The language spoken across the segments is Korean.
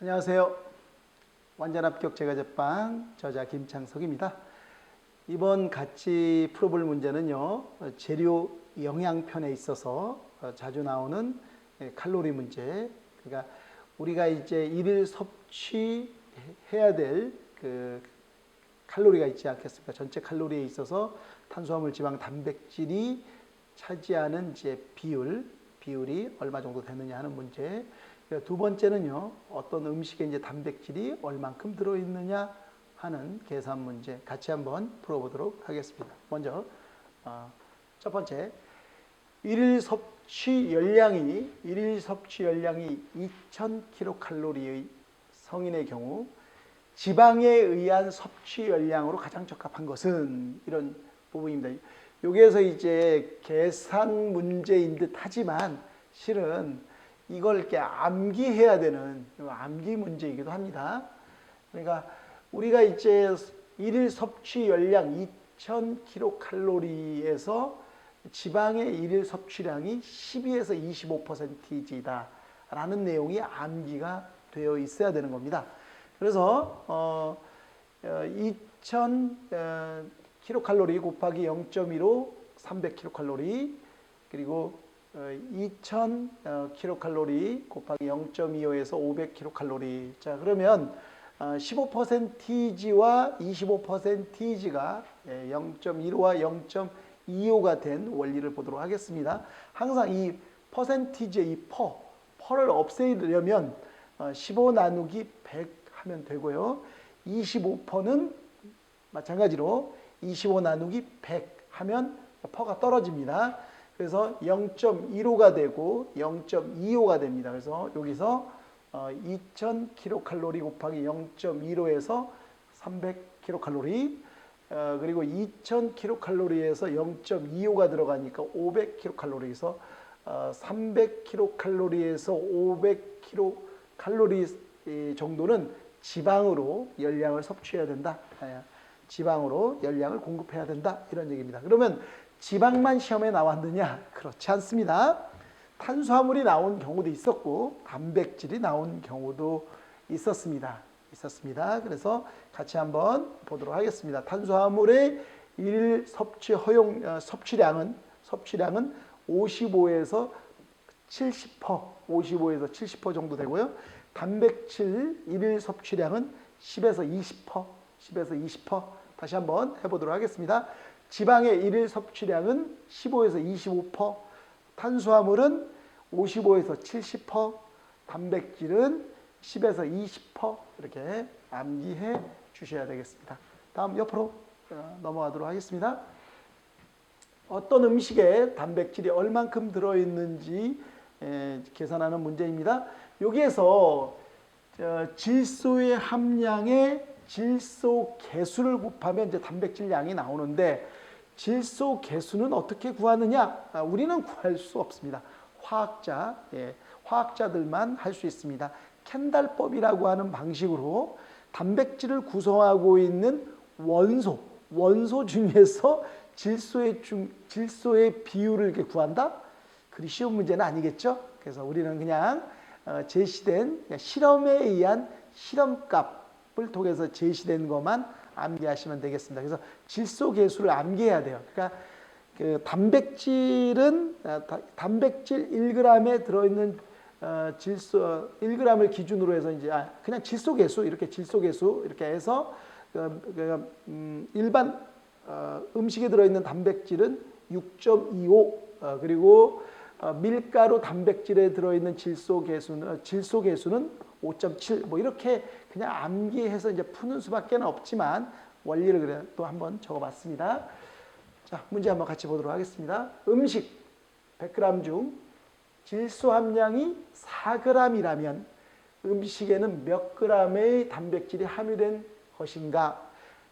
안녕하세요. 완전 합격 제과제빵 저자 김창석입니다. 이번 같이 풀어볼 문제는요, 어, 재료 영양편에 있어서 어, 자주 나오는 예, 칼로리 문제. 그러니까 우리가 이제 일일 섭취해야 될 그 칼로리가 있지 않겠습니까? 전체 칼로리에 있어서 탄수화물, 지방, 단백질이 차지하는 이제 비율, 비율이 얼마 정도 되느냐 하는 문제. 그두 번째는요, 어떤 음식에 이제 단백질이 얼만큼 들어있느냐 하는 계산 문제 같이 한번 풀어보도록 하겠습니다. 먼저 어, 첫 번째, 일일 섭취 열량이 일일 섭취 열량이 2,000kcal의 성인의 경우 지방에 의한 섭취 열량으로 가장 적합한 것은 이런 부분입니다. 여기에서 이제 계산 문제인 듯 하지만 실은 이걸 이렇게 암기해야 되는 암기 문제이기도 합니다. 그러니까 우리가 이제 일일 섭취 열량 2000kcal에서 지방의 일일 섭취량이 12에서 25%이다라는 내용이 암기가 되어 있어야 되는 겁니다. 그래서 어, 2000kcal 곱하기 0.15 300kcal 그리고 2000kcal 곱하기 0.25에서 500kcal. 자, 그러면 15%와 25%가 0.15와 0.25가 된 원리를 보도록 하겠습니다. 항상 이 퍼센티지의 이 퍼, 퍼를 없애려면 15 나누기 100 하면 되고요. 25%는 마찬가지로 25 나누기 100 하면 퍼가 떨어집니다. 그래서 0.15가 되고 0.25가 됩니다. 그래서 여기서 2000kcal 곱하기 0.15에서 300kcal 어, 그리고 2000kcal에서 0.25가 들어가니까 500kcal에서 300kcal에서 500kcal 정도는 지방으로 열량을 섭취해야 된다. 예, 지방으로 열량을 공급해야 된다. 이런 얘기입니다. 그러면 지방만 시험에 나왔느냐? 그렇지 않습니다. 탄수화물이 나온 경우도 있었고 단백질이 나온 경우도 있었습니다. 있었습니다. 그래서 같이 한번 보도록 하겠습니다. 탄수화물의 일 섭취 허용 어, 섭취량은 섭취량은 55에서 70%, 55에서 70% 정도 되고요. 단백질 일일 섭취량은 10에서 20%, 10에서 20% 다시 한번 해보도록 하겠습니다. 지방의 일일 섭취량은 15에서 25%, 탄수화물은 55에서 70%, 단백질은 10에서 20% 이렇게 암기해 주셔야 되겠습니다. 다음 옆으로 어, 넘어가도록 하겠습니다. 어떤 음식에 단백질이 얼만큼 들어있는지 계산하는 문제입니다. 여기에서 어, 질소의 함량의 질소 개수를 곱하면 이제 단백질 양이 나오는데 질소 개수는 어떻게 구하느냐? 아, 우리는 구할 수 없습니다. 화학자, 예, 화학자들만 할 수 있습니다. 캔달법이라고 하는 방식으로 단백질을 구성하고 있는 원소, 원소 중에서 질소의 중, 질소의 비율을 이렇게 구한다? 그리 쉬운 문제는 아니겠죠? 그래서 우리는 그냥 어, 제시된 실험에 의한 실험값을 통해서 제시된 것만 암기하시면 되겠습니다. 그래서 질소 개수를 암기해야 돼요. 그러니까 그 단백질은 아, 단백질 1g에 들어있는 어, 질소 1g을 기준으로 해서 이제 아, 그냥 질소 개수 이렇게 질소 개수 이렇게 해서 그, 그, 음, 일반 어, 음식에 들어있는 단백질은 6.25 어, 그리고 어, 밀가루 단백질에 들어있는 질소 개수는 어, 질소 개수는 5.7 뭐 이렇게 그냥 암기해서 이제 푸는 수밖에 없지만 원리를 그래 또 한번 적어봤습니다. 자 문제 한번 같이 보도록 하겠습니다. 음식 100g 중 질소 함량이 4g이라면 음식에는 몇 g의 단백질이 함유된 것인가?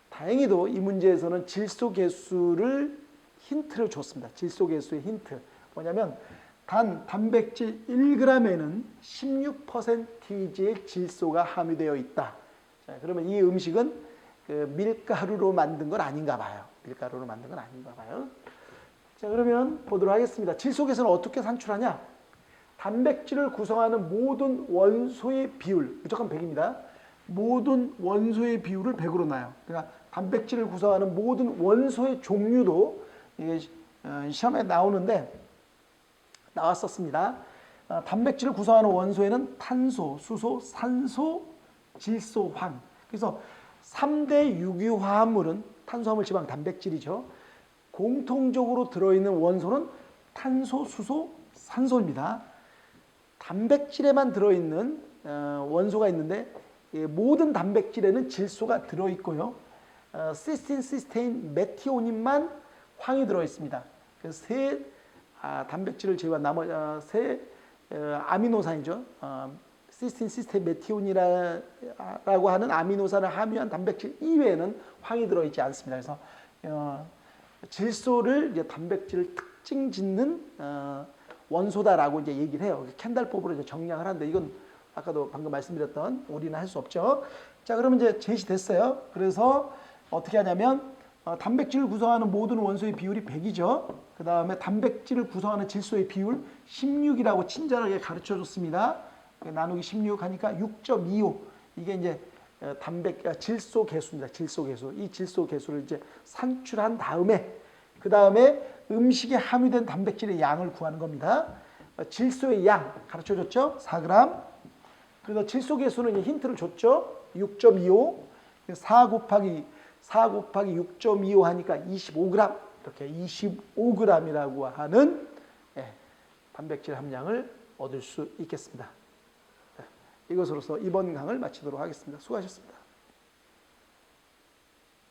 다행히도 이 문제에서는 질소 개수를 힌트를 줬습니다. 질소 개수의 힌트. 뭐냐면 단 단백질 1g에는 16%의 질소가 함유되어 있다. 자, 그러면 이 음식은 그 밀가루로 만든 건 아닌가 봐요. 밀가루로 만든 건 아닌가 봐요. 자, 그러면 보도록 하겠습니다. 질소 개수는 어떻게 산출하냐? 단백질을 구성하는 모든 원소의 비율 무조건 100입니다. 모든 원소의 비율을 100으로 놔요. 그러니까 단백질을 구성하는 모든 원소의 종류도 이게 어, 시험에 나오는데 나왔었습니다. 어, 단백질을 구성하는 원소에는 탄소, 수소, 산소, 질소, 황. 그래서 3대 유기화합물은 탄수화물, 지방, 단백질이죠. 공통적으로 들어있는 원소는 탄소, 수소, 산소입니다. 단백질에만 들어있는 어, 원소가 있는데 예, 모든 단백질에는 질소가 들어있고요. 어, 시스틴, 시스테인, 메티오닌만 황이 들어있습니다. 그래서 세 아, 단백질을 제외한 나머지 어, 세 어, 아미노산이죠. 어, 시스틴, 시스테인, 메티오닌이라고 하는 아미노산을 함유한 단백질 이외에는 황이 들어있지 않습니다. 그래서 어, 질소를 이제 단백질을 특징 짓는 어, 원소다라고 이제 얘기를 해요. 캔달법으로 이제 정량을 하는데 이건 아까도 방금 말씀드렸던 우리는 할 수 없죠. 자, 그러면 이제 제시됐어요. 그래서 어떻게 하냐면 어, 단백질을 구성하는 모든 원소의 비율이 100이죠. 그 다음에 단백질을 구성하는 질소의 비율 16이라고 친절하게 가르쳐 줬습니다. 나누기 16 하니까 6.25. 이게 이제 어, 단백 아, 질소 개수입니다. 질소 개수. 이 질소 개수를 이제 산출한 다음에 그 다음에 음식에 함유된 단백질의 양을 구하는 겁니다. 어, 질소의 양 가르쳐 줬죠? 4g. 그래서 질소 개수는 힌트를 줬죠? 6.25. 4 곱하기 4 곱하기 6.25 하니까 25g. 이렇게 25g이라고 하는 예, 단백질 함량을 얻을 수 있겠습니다. 네, 이것으로서 이번 강을 마치도록 하겠습니다. 수고하셨습니다.